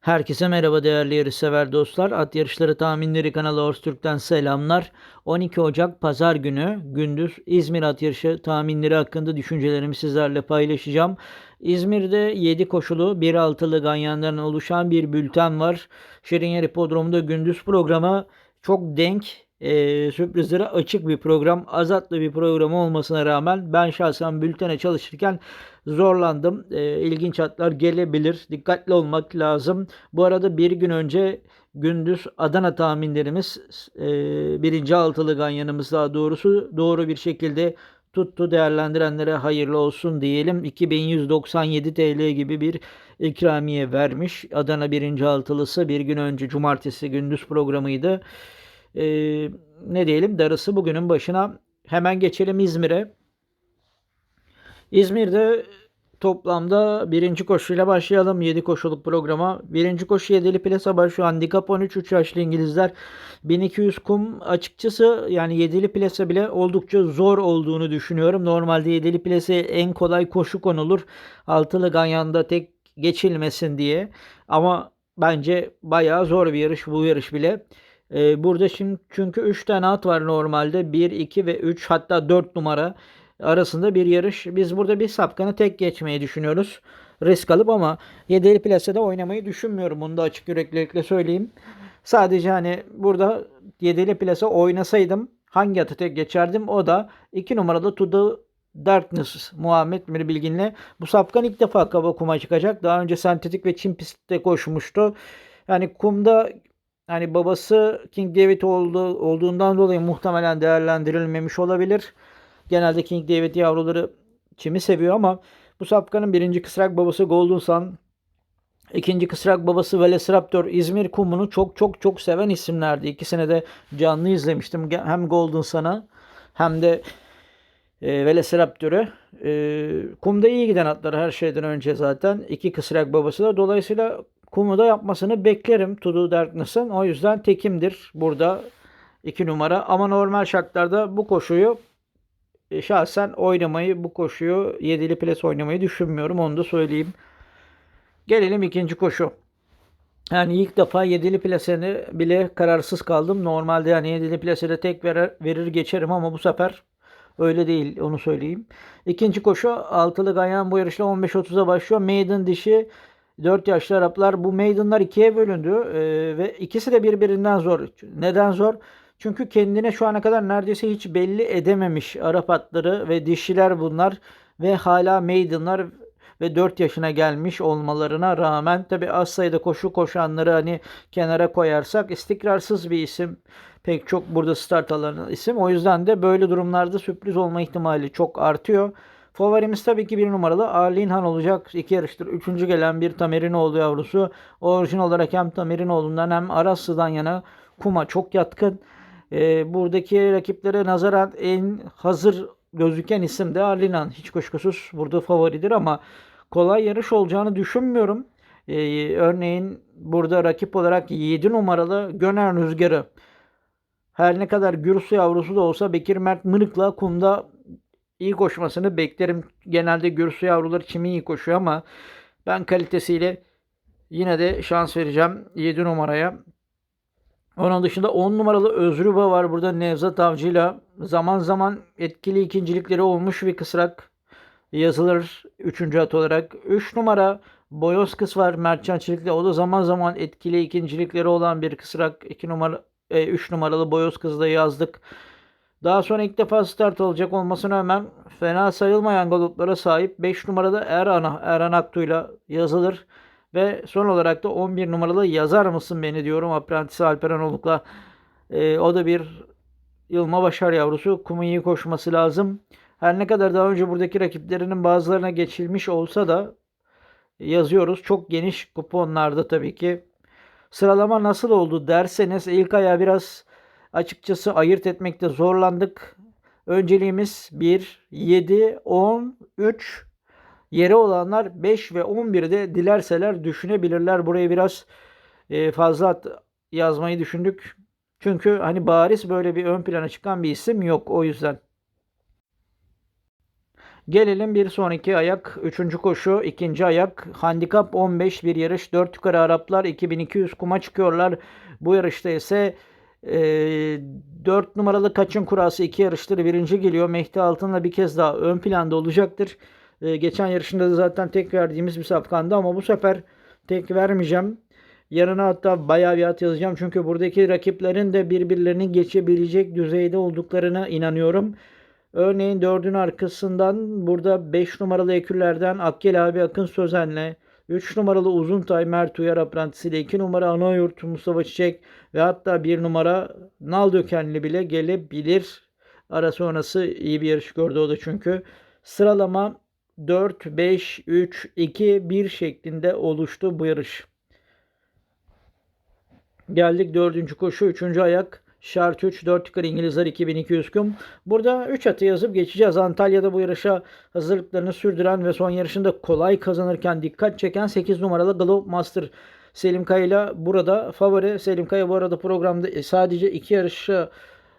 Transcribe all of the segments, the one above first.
Herkese merhaba değerli yarışsever dostlar. At Yarışları Tahminleri kanalı Horse Türk'ten selamlar. 12 Ocak Pazar günü gündüz İzmir At Yarışı tahminleri hakkında düşüncelerimi sizlerle paylaşacağım. İzmir'de 7 koşulu 1 altılı ganyandan oluşan bir bülten var. Şirin Hipodromu'nda gündüz programı çok denk e, sürprizlere açık bir program. Azatlı bir program olmasına rağmen ben şahsen bültene çalışırken zorlandım. E, ilginç hatlar gelebilir. Dikkatli olmak lazım. Bu arada bir gün önce gündüz Adana tahminlerimiz e, birinci altılı ganyanımız daha doğrusu doğru bir şekilde tuttu. Değerlendirenlere hayırlı olsun diyelim. 2197 TL gibi bir ikramiye vermiş. Adana birinci altılısı bir gün önce cumartesi gündüz programıydı. Ee, ne diyelim darısı bugünün başına. Hemen geçelim İzmir'e. İzmir'de toplamda birinci koşuyla başlayalım. 7 koşuluk programa. Birinci koşu 7'li plasa başlıyor. Handikap 13 3 yaşlı İngilizler. 1200 kum açıkçası yani 7'li plasa bile oldukça zor olduğunu düşünüyorum. Normalde 7'li plasa en kolay koşu konulur. Altılı Ganyan'da tek geçilmesin diye. Ama bence bayağı zor bir yarış bu yarış bile. Ee, burada şimdi çünkü 3 tane at var normalde. 1, 2 ve 3 hatta 4 numara arasında bir yarış. Biz burada bir sapkanı tek geçmeyi düşünüyoruz. Risk alıp ama 7'li plasada oynamayı düşünmüyorum. Bunu da açık yüreklilikle söyleyeyim. Sadece hani burada 7'li plasa oynasaydım hangi atı tek geçerdim? O da 2 numaralı The Darkness Muhammed Mir Bilgin'le. Bu sapkan ilk defa kaba kuma çıkacak. Daha önce sentetik ve çim pistte koşmuştu. Yani kumda hani babası King David oldu, olduğundan dolayı muhtemelen değerlendirilmemiş olabilir. Genelde King David yavruları çimi seviyor ama bu sapkanın birinci kısrak babası Golden Sun, ikinci kısrak babası Velociraptor İzmir kumunu çok çok çok seven isimlerdi. İkisini de canlı izlemiştim. Hem Golden Sun'ı hem de e, Velociraptor'u. E, kumda iyi giden atlar her şeyden önce zaten. İki kısrak babası da. Dolayısıyla kumu da yapmasını beklerim Tudu Darkness'ın. O yüzden tekimdir burada iki numara. Ama normal şartlarda bu koşuyu e, şahsen oynamayı bu koşuyu 7'li ples oynamayı düşünmüyorum. Onu da söyleyeyim. Gelelim ikinci koşu. Yani ilk defa 7'li plaseni bile kararsız kaldım. Normalde yani 7'li plasede tek verir, verir geçerim ama bu sefer öyle değil onu söyleyeyim. İkinci koşu altılı ganyan bu yarışla 15.30'a başlıyor. Maiden dişi 4 yaşlı Araplar bu maidenlar ikiye bölündü ee, ve ikisi de birbirinden zor. Neden zor? Çünkü kendine şu ana kadar neredeyse hiç belli edememiş Arap atları ve dişiler bunlar ve hala maidenlar ve 4 yaşına gelmiş olmalarına rağmen tabi az sayıda koşu koşanları hani kenara koyarsak istikrarsız bir isim. Pek çok burada start alan isim. O yüzden de böyle durumlarda sürpriz olma ihtimali çok artıyor. Favorimiz tabii ki bir numaralı Arlinhan olacak. İki yarıştır. Üçüncü gelen bir Tamerinoğlu yavrusu. Orijinal olarak hem Tamerinoğlu'ndan hem Araslı'dan yana kuma çok yatkın. Ee, buradaki rakiplere nazaran en hazır gözüken isim de Arlinhan. Hiç kuşkusuz burada favoridir ama kolay yarış olacağını düşünmüyorum. Ee, örneğin burada rakip olarak 7 numaralı Göner Rüzgarı. Her ne kadar Gürsu yavrusu da olsa Bekir Mert Mırık'la kumda iyi koşmasını beklerim. Genelde Gürsu yavruları çimi iyi koşuyor ama ben kalitesiyle yine de şans vereceğim 7 numaraya. Onun dışında 10 numaralı Özrüba var burada Nevzat Avcı'yla. Zaman zaman etkili ikincilikleri olmuş bir kısrak yazılır 3. at olarak. 3 numara Boyoz kız var Mertcan Çelik'le. O da zaman zaman etkili ikincilikleri olan bir kısrak. 2 numara 3 e, numaralı Boyoz kızı yazdık. Daha sonra ilk defa start alacak olmasına rağmen fena sayılmayan galoplara sahip 5 numarada Erhan, Erhan Aktu'yla yazılır. Ve son olarak da 11 numaralı yazar mısın beni diyorum Apprentice Alperen Oluk'la. E, o da bir Yılma Başar yavrusu. Kumu iyi koşması lazım. Her ne kadar daha önce buradaki rakiplerinin bazılarına geçilmiş olsa da yazıyoruz. Çok geniş kuponlarda tabii ki. Sıralama nasıl oldu derseniz ilk ayağı biraz açıkçası ayırt etmekte zorlandık. Önceliğimiz 1, 7, 10, 3, yeri olanlar 5 ve 11'de dilerseler düşünebilirler. Buraya biraz e, fazla yazmayı düşündük. Çünkü hani bariz böyle bir ön plana çıkan bir isim yok o yüzden. Gelelim bir sonraki ayak. Üçüncü koşu. ikinci ayak. Handikap 15 bir yarış. 4 yukarı Araplar 2200 kuma çıkıyorlar. Bu yarışta ise e, 4 numaralı Kaçın Kurası iki yarıştır. Birinci geliyor. Mehdi Altın'la bir kez daha ön planda olacaktır. E, geçen yarışında da zaten tek verdiğimiz bir safkandı ama bu sefer tek vermeyeceğim. Yarına hatta bayağı bir at yazacağım. Çünkü buradaki rakiplerin de birbirlerini geçebilecek düzeyde olduklarına inanıyorum. Örneğin dördün arkasından burada 5 numaralı ekürlerden Akkel abi Akın Sözen'le 3 numaralı Uzuntay Mert Uyar Aprantisi ile 2 numara Anayurt Mustafa Çiçek ve hatta 1 numara Nal Dökenli bile gelebilir. Ara sonrası iyi bir yarış gördü o da çünkü. Sıralama 4, 5, 3, 2, 1 şeklinde oluştu bu yarış. Geldik dördüncü koşu. Üçüncü ayak. Şart 3, 4 yukarı İngilizler 2200 kum. Burada 3 atı yazıp geçeceğiz. Antalya'da bu yarışa hazırlıklarını sürdüren ve son yarışında kolay kazanırken dikkat çeken 8 numaralı Globe Master Selim Kaya burada favori. Selim Kaya bu arada programda sadece 2 yarışı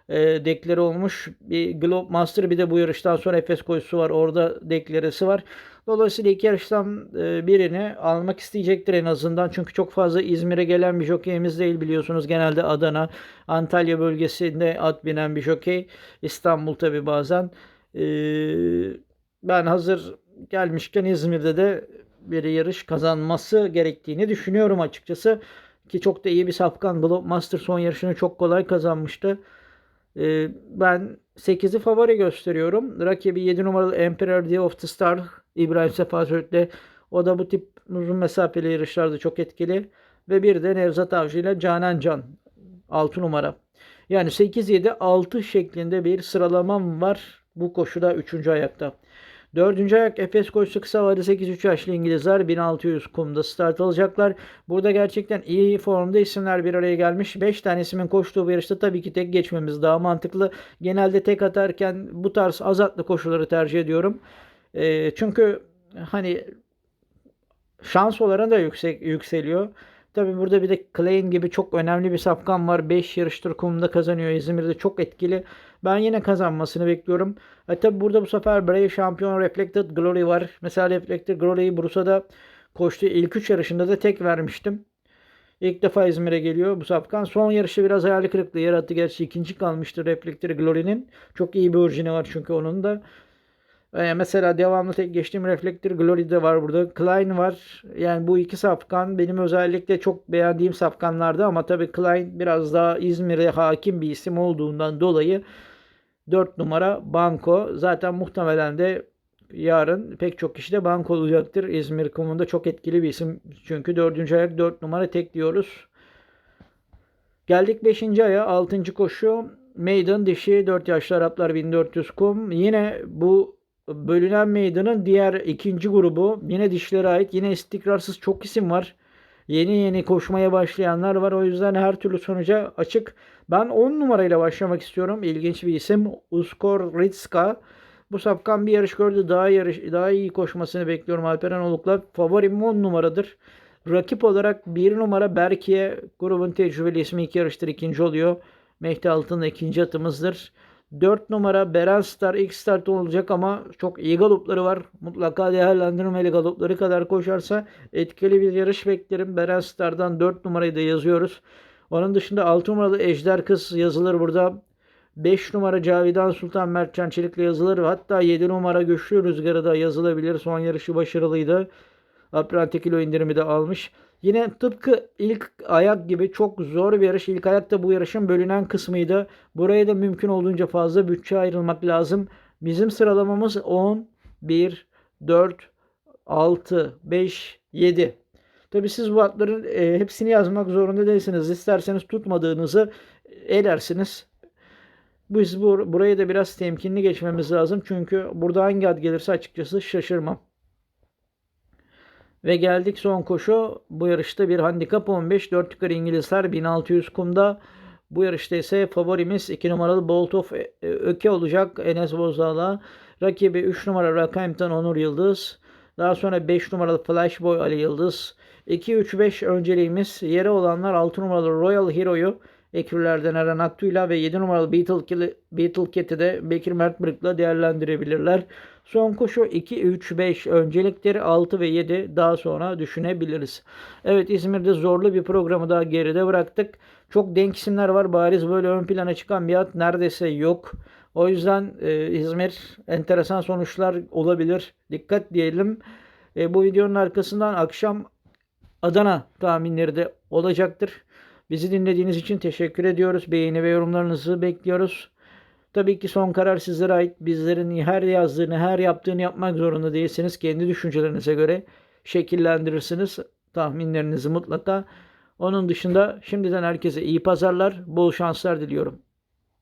e, dekleri olmuş. Bir Globe Master bir de bu yarıştan sonra Efes koşusu var. Orada dekleresi var. Dolayısıyla iki yarıştan e, birini almak isteyecektir en azından. Çünkü çok fazla İzmir'e gelen bir jokeyimiz değil biliyorsunuz. Genelde Adana, Antalya bölgesinde at binen bir jokey. İstanbul tabi bazen. E, ben hazır gelmişken İzmir'de de bir yarış kazanması gerektiğini düşünüyorum açıkçası. Ki çok da iyi bir safkan. Globe Master son yarışını çok kolay kazanmıştı. E, ben 8'i favori gösteriyorum. Rakibi 7 numaralı Emperor Day of the Star İbrahim Sefa Söğüt'le. O da bu tip uzun mesafeli yarışlarda çok etkili. Ve bir de Nevzat Avcı ile Canan Can 6 numara. Yani 8-7-6 şeklinde bir sıralamam var bu koşuda 3. ayakta. Dördüncü ayak Efes koşusu kısa vade 8-3 yaşlı İngilizler 1600 kumda start alacaklar. Burada gerçekten iyi formda isimler bir araya gelmiş. 5 tane ismin koştuğu bir yarışta tabii ki tek geçmemiz daha mantıklı. Genelde tek atarken bu tarz azatlı koşuları tercih ediyorum. E, çünkü hani şans oranı da yüksek yükseliyor. Tabi burada bir de Klein gibi çok önemli bir safkan var. 5 yarıştır kumda kazanıyor. İzmir'de çok etkili. Ben yine kazanmasını bekliyorum. E tabi burada bu sefer Brave Şampiyon Reflected Glory var. Mesela Reflected Glory'yi Bursa'da koştu. İlk 3 yarışında da tek vermiştim. İlk defa İzmir'e geliyor bu safkan. Son yarışı biraz hayal kırıklığı yarattı. Gerçi ikinci kalmıştı Reflected Glory'nin. Çok iyi bir orijini var çünkü onun da. Ee, mesela devamlı tek geçtiğim Reflector Glory de var burada. Klein var. Yani bu iki safkan benim özellikle çok beğendiğim safkanlardı ama tabii Klein biraz daha İzmir'e hakim bir isim olduğundan dolayı 4 numara Banko. Zaten muhtemelen de yarın pek çok kişi de banko olacaktır. İzmir kumunda çok etkili bir isim. Çünkü 4. ayak 4 numara tek diyoruz. Geldik 5. aya 6. koşu. Maiden dişi 4 yaşlı Araplar 1400 kum. Yine bu bölünen meydanın diğer ikinci grubu yine dişlere ait yine istikrarsız çok isim var. Yeni yeni koşmaya başlayanlar var. O yüzden her türlü sonuca açık. Ben 10 numarayla başlamak istiyorum. İlginç bir isim. Uskor Ritska. Bu sapkan bir yarış gördü. Daha yarış daha iyi koşmasını bekliyorum Alperen Oluk'la. Favorim 10 numaradır. Rakip olarak 1 numara Berki'ye grubun tecrübeli ismi iki yarıştır ikinci oluyor. Mehdi Altın ikinci atımızdır. 4 numara Beren Star ilk start olacak ama çok iyi galopları var. Mutlaka değerlendirmeli galopları kadar koşarsa etkili bir yarış beklerim. Beren Star'dan 4 numarayı da yazıyoruz. Onun dışında 6 numaralı Ejder Kız yazılır burada. 5 numara Cavidan Sultan Mertcan Çelik'le yazılır. Hatta 7 numara Güçlü Rüzgarı da yazılabilir. Son yarışı başarılıydı. Apranti kilo indirimi de almış. Yine tıpkı ilk ayak gibi çok zor bir yarış. İlk ayak da bu yarışın bölünen kısmıydı. Buraya da mümkün olduğunca fazla bütçe ayrılmak lazım. Bizim sıralamamız 10, 1, 4, 6, 5, 7. Tabi siz bu atların e, hepsini yazmak zorunda değilsiniz. İsterseniz tutmadığınızı elersiniz. Biz bu, buraya da biraz temkinli geçmemiz lazım. Çünkü burada hangi ad gelirse açıkçası şaşırmam. Ve geldik son koşu. Bu yarışta bir handikap 15. 4 yukarı İngilizler 1600 kumda. Bu yarışta ise favorimiz 2 numaralı Bolt of Öke olacak Enes Bozal'a. Rakibi 3 numara Rockhampton Onur Yıldız. Daha sonra 5 numaralı Flashboy Ali Yıldız. 2-3-5 önceliğimiz yere olanlar 6 numaralı Royal Hero'yu Ekürlerden Eren Aktu'yla ve 7 numaralı Beetle, Beetle Cat'i de Bekir Mertbırık'la değerlendirebilirler. Son koşu 2, 3, 5 öncelikleri 6 ve 7 daha sonra düşünebiliriz. Evet İzmir'de zorlu bir programı daha geride bıraktık. Çok denk isimler var. Bariz böyle ön plana çıkan bir at neredeyse yok. O yüzden e, İzmir enteresan sonuçlar olabilir. Dikkat diyelim. E, bu videonun arkasından akşam Adana tahminleri de olacaktır. Bizi dinlediğiniz için teşekkür ediyoruz. Beğeni ve yorumlarınızı bekliyoruz. Tabii ki son karar sizlere ait. Bizlerin her yazdığını, her yaptığını yapmak zorunda değilsiniz. Kendi düşüncelerinize göre şekillendirirsiniz tahminlerinizi mutlaka. Onun dışında şimdiden herkese iyi pazarlar, bol şanslar diliyorum.